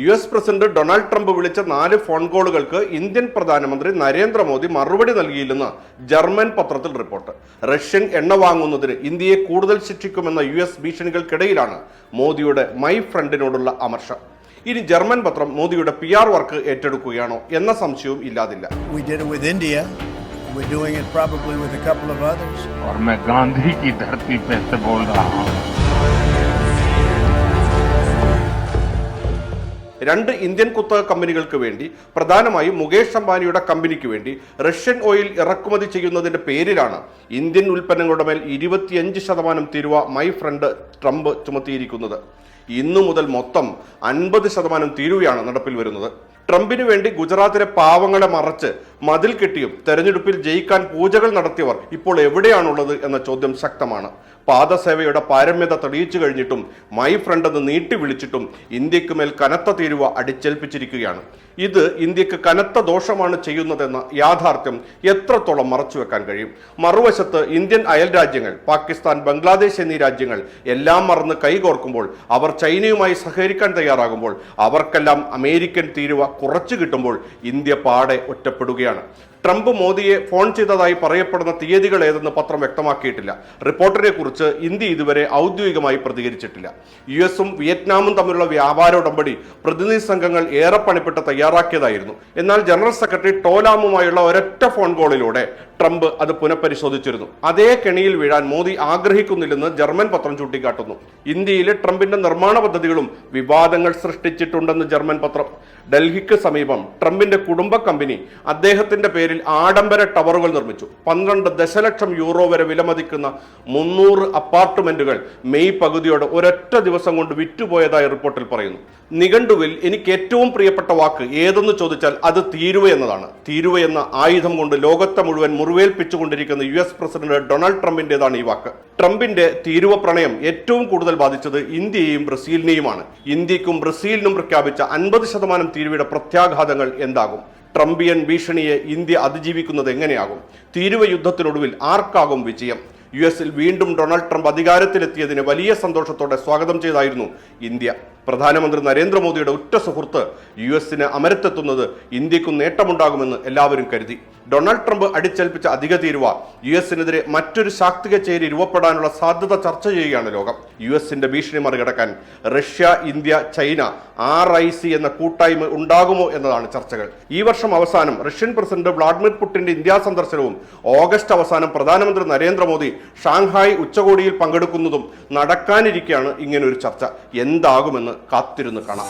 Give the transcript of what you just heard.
U S president Donald Trump വിളിച്ച നാല് phone കോളുകൾക്ക് ഇന്ത്യൻ പ്രധാനമന്ത്രി നരേന്ദ്രമോദി മറുപടി നൽകിയില്ലെന്ന് ജർമ്മൻ പത്രത്തിൽ റിപ്പോർട്ട്. റഷ്യൻ എണ്ണ വാങ്ങുന്നതിന് ഇന്ത്യയെ കൂടുതൽ ശിക്ഷിക്കുമെന്ന യു എസ് ഭീഷണികൾക്കിടയിലാണ് മോദിയുടെ മൈ ഫ്രണ്ടിനോടുള്ള അമർഷം. ഇനി ജർമ്മൻ പത്രം മോദിയുടെ പി ആർ വർക്ക് ഏറ്റെടുക്കുകയാണോ എന്ന സംശയവും ഇല്ലാതില്ല. We're doing it probably with a couple of others. രണ്ട് ഇന്ത്യൻ കുത്തക കമ്പനികൾക്ക് വേണ്ടി പ്രധാനമായും മുകേഷ് അംബാനിയുടെ കമ്പനിക്ക് വേണ്ടി റഷ്യൻ ഓയിൽ ഇറക്കുമതി ചെയ്യുന്നതിന്റെ പേരിലാണ് ഇന്ത്യൻ ഉൽപ്പന്നങ്ങളുടെ മേൽ ഇരുപത്തിയഞ്ച് ശതമാനം തീരുവ മൈ ഫ്രണ്ട് ട്രംപ് ചുമത്തിയിരിക്കുന്നത്. ഇന്നു മുതൽ മൊത്തം അൻപത് ശതമാനം തീരുവയാണ് നടപ്പിൽ വരുന്നത്. ട്രംപിന് വേണ്ടി ഗുജറാത്തിലെ പാവങ്ങളെ മറച്ച് മതിൽ കെട്ടിയും തെരഞ്ഞെടുപ്പിൽ ജയിക്കാൻ പൂജകൾ നടത്തിയവർ ഇപ്പോൾ എവിടെയാണുള്ളത് എന്ന ചോദ്യം ശക്തമാണ്. പാദസേവയുടെ പാരമ്യത തെളിയിച്ചു കഴിഞ്ഞിട്ടും മൈ ഫ്രണ്ട് എന്ന് നീട്ടി വിളിച്ചിട്ടും ഇന്ത്യയ്ക്ക് മേൽ കനത്ത തീരുവ അടിച്ചേൽപ്പിച്ചിരിക്കുകയാണ്. ഇത് ഇന്ത്യയ്ക്ക് കനത്ത ദോഷമാണ് ചെയ്യുന്നതെന്ന യാഥാർത്ഥ്യം എത്രത്തോളം മറച്ചുവെക്കാൻ കഴിയും? മറുവശത്ത് ഇന്ത്യൻ അയൽ രാജ്യങ്ങൾ പാകിസ്ഥാൻ ബംഗ്ലാദേശ് എന്നീ രാജ്യങ്ങൾ എല്ലാം മറന്ന് കൈകോർക്കുമ്പോൾ അവർ ചൈനയുമായി സഹകരിക്കാൻ തയ്യാറാകുമ്പോൾ അവർക്കെല്ലാം അമേരിക്കൻ തീരുവ കുറച്ചു കിട്ടുമ്പോൾ ഇന്ത്യ പാടെ ഒറ്റപ്പെടുകയാണ്. ട്രംപ് മോദിയെ ഫോൺ ചെയ്തതായി പറയപ്പെടുന്ന തീയതികൾ ഏതെന്ന് പത്രം വ്യക്തമാക്കിയിട്ടില്ല. റിപ്പോർട്ടറെ കുറിച്ച് ഇന്ത്യ ഇതുവരെ ഔദ്യോഗികമായി പ്രതികരിച്ചിട്ടില്ല. യു എസും വിയറ്റ്നാമും തമ്മിലുള്ള വ്യാപാര ഉടമ്പടി പ്രതിനിധി സംഘങ്ങൾ ഏറെ പണിപ്പെട്ട് തയ്യാറാക്കിയതായിരുന്നു. എന്നാൽ ജനറൽ സെക്രട്ടറി ടോലാമുമായുള്ള ഒരൊറ്റ ഫോൺ കോളിലൂടെ ട്രംപ് അത് പുനഃപരിശോധിച്ചിരുന്നു. അതേ കെണിയിൽ വീഴാൻ മോദി ആഗ്രഹിക്കുന്നില്ലെന്ന് ജർമ്മൻ പത്രം ചൂണ്ടിക്കാട്ടുന്നു. ഇന്ത്യയിലെ ട്രംപിന്റെ നിർമ്മാണ പദ്ധതികളും വിവാദങ്ങൾ സൃഷ്ടിച്ചിട്ടുണ്ടെന്ന് ജർമ്മൻ പത്രം. ഡൽഹിക്ക് സമീപം ട്രംപിന്റെ കുടുംബ കമ്പനി അദ്ദേഹത്തിന്റെ പേരിൽ ആഡംബര ടവറുകൾ നിർമ്മിച്ചു. പന്ത്രണ്ട് ദശലക്ഷം യൂറോ വരെ വിലമതിക്കുന്ന മുന്നൂറ് അപ്പാർട്ട്മെന്റുകൾ മെയ് പകുതിയോടെ ഒരൊറ്റ ദിവസം കൊണ്ട് വിറ്റുപോയതായി റിപ്പോർട്ടിൽ പറയുന്നു. നിഘണ്ടുവിൽ എനിക്ക് ഏറ്റവും പ്രിയപ്പെട്ട വാക്ക് ഏതെന്ന് ചോദിച്ചാൽ അത് തീരുവ എന്നതാണ്. തീരുവ എന്ന ആയുധം കൊണ്ട് ലോകത്തെ മുഴുവൻ മുറിവേൽപ്പിച്ചുകൊണ്ടിരിക്കുന്ന യു എസ് പ്രസിഡന്റ് ഡൊണാൾഡ് ട്രംപിന്റേതാണ് ഈ വാക്ക്. ട്രംപിന്റെ തീരുവ പ്രണയം ഏറ്റവും കൂടുതൽ ബാധിച്ചത് ഇന്ത്യയെയും ബ്രസീലിനെയുമാണ്. ഇന്ത്യക്കും ബ്രസീലിനും പ്രഖ്യാപിച്ച അൻപത് ശതമാനം തീരുവയുടെ പ്രത്യാഘാതങ്ങൾ എന്താകും? ട്രംപിയൻ ഭീഷണിയെ ഇന്ത്യ അതിജീവിക്കുന്നത് എങ്ങനെയാകും? തീരുവ യുദ്ധത്തിനൊടുവിൽ ആർക്കാകും വിജയം? യു എസിൽ വീണ്ടും ഡൊണാൾഡ് ട്രംപ് അധികാരത്തിലെത്തിയതിന് വലിയ സന്തോഷത്തോടെ സ്വാഗതം ചെയ്തായിരുന്നു ഇന്ത്യ. പ്രധാനമന്ത്രി നരേന്ദ്രമോദിയുടെ ഉറ്റ സുഹൃത്ത് യു എസിന് അമരത്തെത്തുന്നത് ഇന്ത്യക്കും നേട്ടമുണ്ടാകുമെന്ന് എല്ലാവരും കരുതി. ഡൊണാൾഡ് ട്രംപ് അടിച്ചേൽപ്പിച്ച അധിക തീരുവ യു എസിനെതിരെ മറ്റൊരു ശാക്തിക ചേരി രൂപപ്പെടാനുള്ള സാധ്യത ചർച്ച ചെയ്യുകയാണ് ലോകം. യു എസിന്റെ ഭീഷണി മറികടക്കാൻ Russia India China R I C എന്ന കൂട്ടായ്മ ഉണ്ടാകുമോ എന്നതാണ് ചർച്ചകൾ. ഈ വർഷം അവസാനം റഷ്യൻ പ്രസിഡന്റ് വ്ളാഡിമിർ പുടിന്റെ ഇന്ത്യാ സന്ദർശനവും ഓഗസ്റ്റ് അവസാനം പ്രധാനമന്ത്രി നരേന്ദ്രമോദി ഷാങ്ഹായ് ഉച്ചകോടിയിൽ പങ്കെടുക്കുന്നതും നടക്കാനിരിക്കെയാണ് ഇങ്ങനൊരു ചർച്ച. എന്താകുമെന്ന് കാത്തിരുന്ന് കാണാം